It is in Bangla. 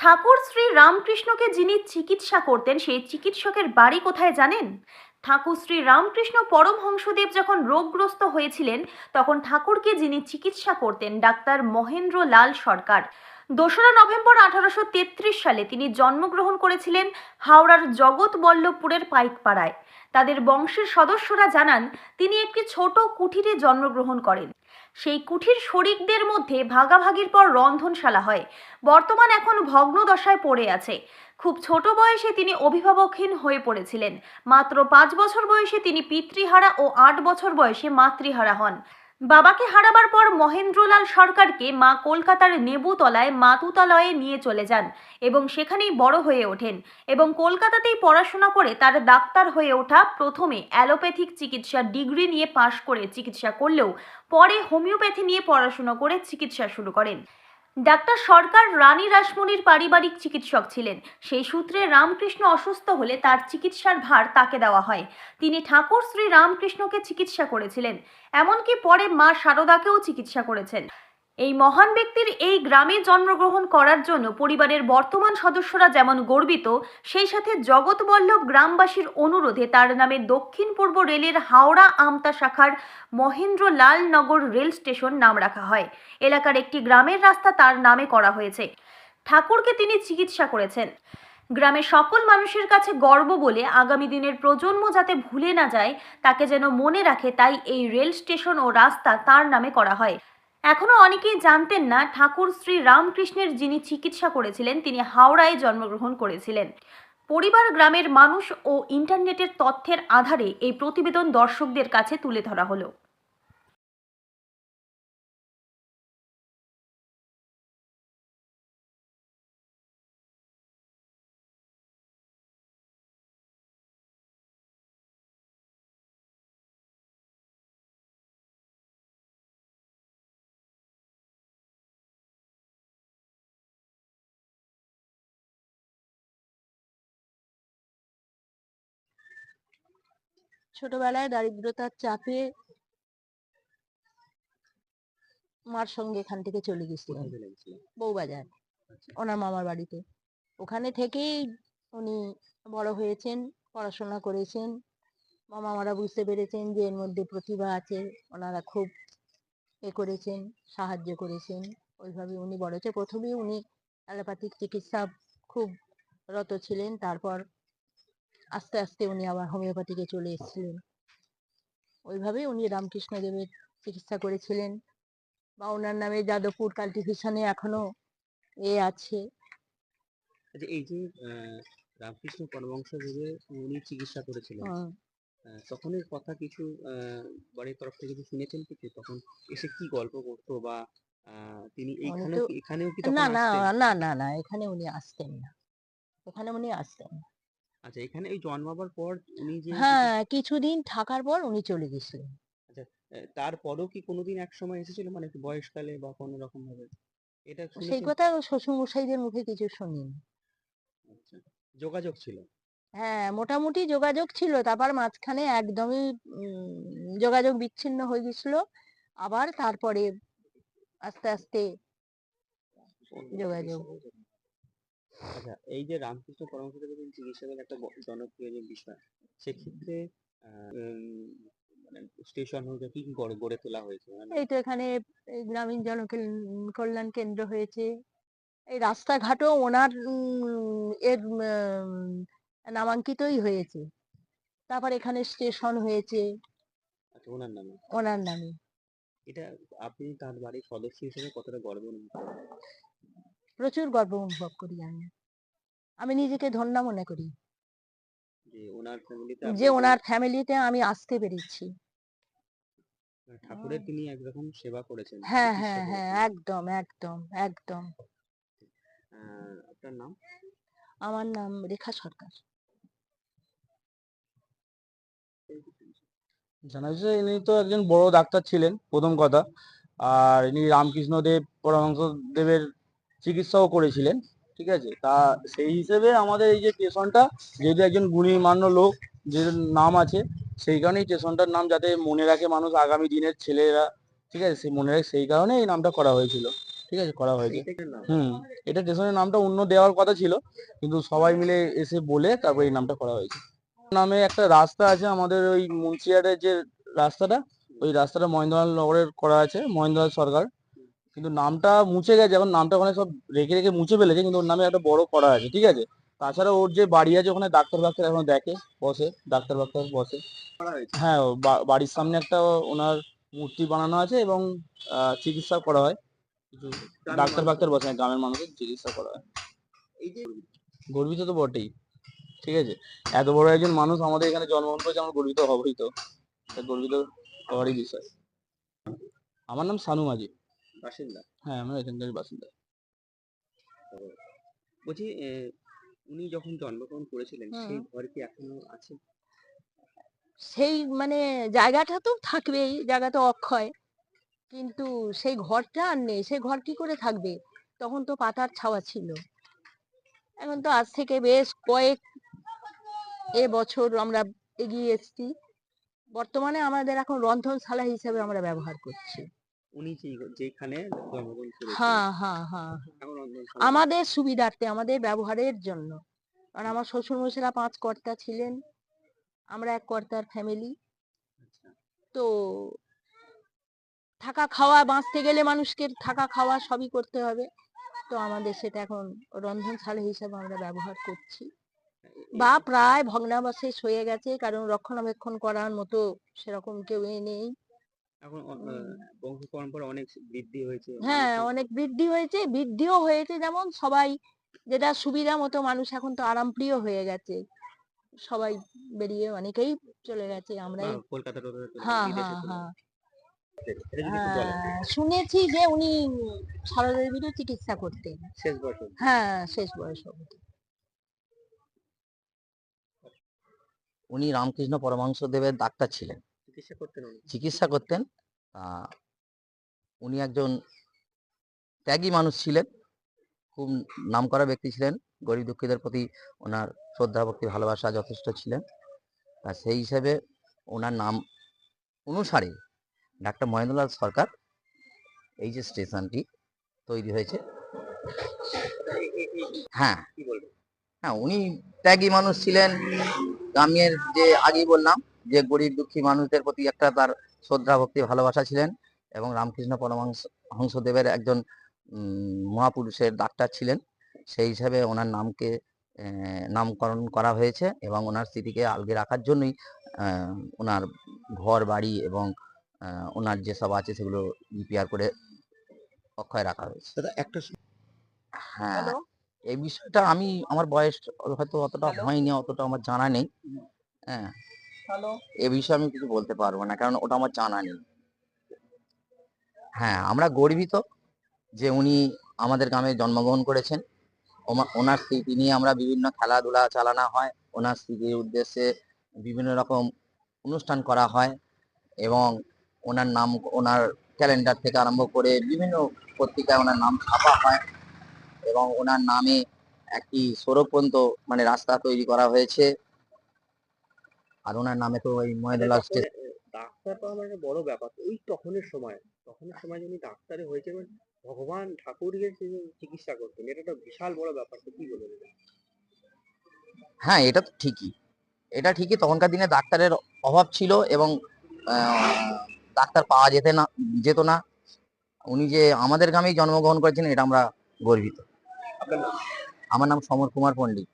ঠাকুর শ্রী রামকৃষ্ণকে যিনি চিকিৎসা করতেন, সেই চিকিৎসকের বাড়ি কোথায় জানেন? ঠাকুর শ্রী রামকৃষ্ণ পরমহংসদেব যখন রোগগ্রস্ত হয়েছিলেন, তখন ঠাকুরকে যিনি চিকিৎসা করতেন, ডাক্তার মহেন্দ্র লাল সরকার। দোসরা নভেম্বর আঠারোশো তেত্রিশ সালে তিনি জন্মগ্রহণ করেছিলেন হাওড়ার জগৎবল্লভপুরের পাইকপাড়ায়। তাদের বংশের সদস্যরা জানান, তিনি একটি ছোট কুঠিরে জন্মগ্রহণ করেন। সেই কুঠির শরিকদের মধ্যে ভাগাভাগির পর রন্ধনশালা হয়। বর্তমান এখন ভগ্ন দশায় পড়ে আছে। খুব ছোট বয়সে তিনি অভিভাবকহীন হয়ে পড়েছিলেন। মাত্র পাঁচ বছর বয়সে তিনি পিতৃহারা ও আট বছর বয়সে মাতৃহারা হন। বাবাকে হারাবার পর মহেন্দ্রলাল সরকারকে মা কলকাতার নেবুতলায় মাতুতালয়ে নিয়ে চলে যান এবং সেখানেই বড় হয়ে ওঠেন এবং কলকাতাতেই পড়াশোনা করে তার ডাক্তার হয়ে ওঠা প্রথমে অ্যালোপ্যাথিক চিকিৎসার ডিগ্রি নিয়ে পাশ করে চিকিৎসা করলেও পরে হোমিওপ্যাথি নিয়ে পড়াশোনা করে চিকিৎসা শুরু করেন। ডাক্তার সরকার রানী রাসমণির পারিবারিক চিকিৎসক ছিলেন। সেই সূত্রে রামকৃষ্ণ অসুস্থ হলে তার চিকিৎসার ভার তাকে দেওয়া হয়। তিনি ঠাকুর শ্রী রামকৃষ্ণকে চিকিৎসা করেছিলেন। এমনকি পরে মা শারদাকেও চিকিৎসা করেছেন। এই মহান ব্যক্তির এই গ্রামে জন্মগ্রহণ করার জন্য পরিবারের বর্তমান সদস্যরা যেমন গর্বিত, সেই সাথে জগৎবল্লভ গ্রামবাসীর অনুরোধে তার নামে দক্ষিণ পূর্ব রেলের হাওড়া আমতা শাখার মহেন্দ্র লালনগর রেল স্টেশন নাম রাখা হয়। এলাকার একটি গ্রামের রাস্তা তার নামে করা হয়েছে। ঠাকুরকে তিনি চিকিৎসা করেছেন। গ্রামের সকল মানুষের কাছে গর্ব বলে আগামী দিনের প্রজন্ম যাতে ভুলে না যায়, তাকে যেন মনে রাখে তাই এই রেল স্টেশন ও রাস্তা তার নামে করা হয়। এখনও অনেকেই জানতেন না ঠাকুর শ্রী রামকৃষ্ণের যিনি চিকিৎসা করেছিলেন, তিনি হাওড়ায় জন্মগ্রহণ করেছিলেন। পরিবার, গ্রামের মানুষ ও ইন্টারনেটের তথ্যের আধারে এই প্রতিবেদন দর্শকদের কাছে তুলে ধরা হলো। ছোটবেলায় দারিদ্রতার চাপে মার সঙ্গে এখান থেকে চলে চলে বউবাজার। আচ্ছা। ওনার মামার বাড়িতে। ওখানে থেকেই উনি বড় হয়েছেন পড়াশোনা করেছেন। মামারা বুঝতে পেরেছেন যে এর মধ্যে প্রতিভা আছে। ওনারা খুব এ করেছেন সাহায্য করেছেন। ওইভাবে উনি বড় হয়েছে। প্রথমেই উনি অ্যালোপ্যাথিক চিকিৎসা খুব রত ছিলেন। তারপর আস্তে আস্তে উনি আবার হোমিওপ্যাথিকে চলে এসেছিলেন। ওইভাবেই উনি রামকৃষ্ণ দেবের চিকিৎসা করেছিলেন বা ওনার নামে যাদবপুর কাল্টিভেশনে এখনও এ আছে। আচ্ছা এই যে রামকৃষ্ণ পরমহংসদেবে উনি চিকিৎসা করেছিলেন তখনের কথা কিছু বাড়ির তরফ থেকে কিছু শুনেছেন কিছু? তখন এসে কি গল্প করতো বা তিনি এখানেও কি না না না না না এখানে উনি আসতেন না। এখানে উনি আসতেন না। আচ্ছা এখানে এই জন্মাবার পর উনি যে হ্যাঁ কিছুদিন থাকার পর উনি চলে গেছিলেন। আহ, তারপরেও কি কোনোদিন এক সময় এসেছিল? মানে একটু বয়সকালে বা কোনো রকম ভাবে? এটা সেই কথা শ্বশুর মশাইদের মুখে কিছু শুনিনি। আচ্ছা যোগাযোগ ছিল? হ্যাঁ মোটামুটি যোগাযোগ ছিল। তারপর মাঝখানে একদমই যোগাযোগ বিচ্ছিন্ন হয়ে গেছিল। আবার তারপরে আস্তে আস্তে যোগাযোগ আচ্ছা এই যে রামকৃষ্ণ পরমহংসদেবের যে চিকিৎসাদের একটা জনপ্রিয় যে বিষয় সেক্ষেত্রে উম, মানে স্টেশন হয়ে কি গড়ে গড়ে তোলা হয়েছে মানে এই তো এখানে এই গ্রামীণ জন কল্যাণ কেন্দ্র হয়েছে। এই রাস্তাঘাটও ওনার এর নামাঙ্কিতই হয়েছে। তারপর এখানে স্টেশন হয়েছে। আচ্ছা ওনার নামে? ওনার নামে। এটা আপনি তার বাড়ির সদস্য হিসেবে কতটা গর্ব অনুভব করেন? প্রচুর গর্ব অনুভব করি আমি। আমি নিজেকে ধন্য মনে করি। যে ওনার ফ্যামিলিতে আমি আসতে পেরেছি। ঠাকুরের তিনি একরকম সেবা করেছেন হ্যাঁ হ্যাঁ হ্যাঁ একদম একদম একদম। আপনার নাম? আমার নাম রেখা সরকার। জানা যাচ্ছে ইনি তো একজন বড় ডাক্তার ছিলেন প্রথম কথা। আর ইনি রামকৃষ্ণ দেব পরমহংস দেবের চিকিৎসাও করেছিলেন ঠিক আছে? তা সেই হিসেবে আমাদের এই যে স্টেশনটা যেহেতু একজন গুণীমান্য লোক যে নাম আছে সেই কারণেই স্টেশনটার নাম যাতে মনে রাখে মানুষ আগামী দিনের ছেলেরা ঠিক আছে? সেই মনে রাখে সেই কারণে এই নামটা করা হয়েছিল ঠিক আছে? করা হয়েছে। হুম এটা স্টেশনের নামটা অন্য দেওয়ার কথা ছিল কিন্তু সবাই মিলে এসে বলে তারপর এই নামটা করা হয়েছে। নামে একটা রাস্তা আছে আমাদের ওই মুন্সিয়ারের যে রাস্তাটা ওই রাস্তাটা মহেন্দ্রলাল নগরের করা আছে মহেন্দ্রলাল সরকার। কিন্তু নামটা মুছে গেছে। এখন নামটা ওখানে সব রেখে রেখে মুছে ফেলেছে, কিন্তু ওর নামে একটা বড় করা আছে, ঠিক আছে? তাছাড়া ওর যে বাড়ি আছে ওখানে ডাক্তার ফাক্তার এখন দেখে, বসে, ডাক্তার ফাক্তার বসে। হ্যাঁ বাড়ির সামনে একটা ওনার মূর্তি বানানো আছে এবং চিকিৎসা করা হয়। কিছু ডাক্তার ফাক্তার বসে গ্রামের মানুষের চিকিৎসা করা হয়। গর্বিত তো বটেই, ঠিক আছে? এত বড় একজন মানুষ আমাদের এখানে জন্মগ্রহণ করেছে, আমরা গর্বিত হবই তো। গর্বিত হওয়ারই বিষয়। আমার নাম সানু মাঝি বাসিন্দা? হ্যাঁ আমরা এখানকারই বাসিন্দা। বলছি উনি যখন জন্মগ্রহণ করেছিলেন সেই ঘর কি এখনও আছে? সেই মানে জায়গাটা তো থাকবেই জায়গা তো অক্ষয়। কিন্তু সেই ঘরটা আর নেই সেই ঘর কি করে থাকবে? তখন তো পাতার ছাওয়া ছিল। এখন তো আজ থেকে বেশ কয়েক এ বছর আমরা এগিয়ে এসেছি। বর্তমানে আমাদের এখন রন্ধনশালা হিসেবে আমরা ব্যবহার করছি। উনি যেখানে জন্মগ্রহণ করেছেন হ্যাঁ হ্যাঁ হ্যাঁ আমাদের সুবিধার্থে আমাদের ব্যবহারের জন্য। কারণ আমার শ্বশুর মশাইরা পাঁচ কর্তা ছিলেন আমরা এক কর্তার ফ্যামিলি আচ্ছা। তো থাকা খাওয়া বাঁচতে গেলে মানুষকে থাকা খাওয়া সবই করতে হবে। তো আমাদের সেটা এখন রন্ধনশালা হিসেবে আমরা ব্যবহার করছি। বা প্রায় ভগ্নাবশেষ হয়ে গেছে কারণ রক্ষণাবেক্ষণ করার মতো সেরকম কেউ নেই। এখন বংশ পরম্পরা অনেক বৃদ্ধি হয়েছে হ্যাঁ অনেক বৃদ্ধি হয়েছে বৃদ্ধিও হয়েছে। যেমন সবাই যেটা সুবিধা মতো মানুষ এখন তো আরামপ্রিয় হয়ে গেছে। সবাই বেরিয়ে অনেকেই চলে গেছে আমরাই কলকাতা হ্যাঁ হ্যাঁ হ্যাঁ হ্যাঁ, শুনেছি যে উনি সারদা দেবীরও চিকিৎসা করতেন। শেষ বছর হ্যাঁ শেষ বয়স অবধি। উনি রামকৃষ্ণ পরমহংস দেবের ডাক্তার ছিলেন। চিকিৎসা করতেন উনি। একজন ত্যাগী মানুষ ছিলেন। খুব নামকরা ব্যক্তি ছিলেন। গরিব দুঃখীদের প্রতি ওনার শ্রদ্ধা ভক্তি ভালোবাসা যথেষ্ট ছিলেন। আর সেই হিসেবে ওনার নাম অনুসারে ডাক্তার মহেন্দ্রলাল সরকার এই যে স্টেশনটি তৈরি হয়েছে। হ্যাঁ। হ্যাঁ উনি ত্যাগী মানুষ ছিলেন। গ্রামের যে আগেই বললাম যে গরিব দুঃখী মানুষদের প্রতি একটা তার শ্রদ্ধা ভক্তি ভালোবাসা ছিলেন এবং রামকৃষ্ণ পরমহংস হংসদেবের একজন মহাপুরুষের ডাক্তার ছিলেন। সেই হিসাবে ওনার নামকে নামকরণ করা হয়েছে এবং ওনার স্মৃতিকে আলগে রাখার জন্যই ওনার ঘর বাড়ি এবং ওনার যেসব আছে সেগুলো রিপেয়ার করে অক্ষয় রাখা হয়েছে। একটা হ্যাঁ এই বিষয়টা আমি আমার বয়স হয়তো অতটা হয়নি অতটা আমার জানা নেই। হ্যাঁ। এ বিষয়ে আমি কিছু বলতে পারব না, কারণ ওটা আমার জানা নেই। হ্যাঁ আমরা গর্বিত যে উনি আমাদের গ্রামে জন্মগ্রহণ করেছেন। ওনার স্মৃতি নিয়ে আমরা বিভিন্ন খেলাধুলা চালানো হয়। ওনার স্মৃতির উদ্দেশ্যে বিভিন্ন রকম অনুষ্ঠান করা হয় এবং ওনার নাম, ওনার ক্যালেন্ডার থেকে আরম্ভ করে বিভিন্ন পত্রিকায় ওনার নাম ছাপা হয় এবং ওনার নামে একটি সৌরপন্ত মানে রাস্তা তৈরি করা হয়েছে। আর ওনার নামে তো ওই মহেন্দ্রলাল স্টে- ডাক্তার তো আমার একটা বড় ব্যাপার। ওই তখনের সময় তখনের সময় যিনি ডাক্তারে হয়েছে মানে ভগবান ঠাকুরকে চিকিৎসা করতেন এটা একটা বিশাল বড় ব্যাপার তো কি বলবেন? হ্যাঁ এটা তো ঠিকই। এটা ঠিকই তখনকার দিনে ডাক্তারের অভাব ছিল এবং আহ, ডাক্তার পাওয়া যেতে না যেত না। উনি যে আমাদের গ্রামেই জন্মগ্রহণ করেছেন এটা আমরা গর্বিত। আমার নাম সমর কুমার পণ্ডিত।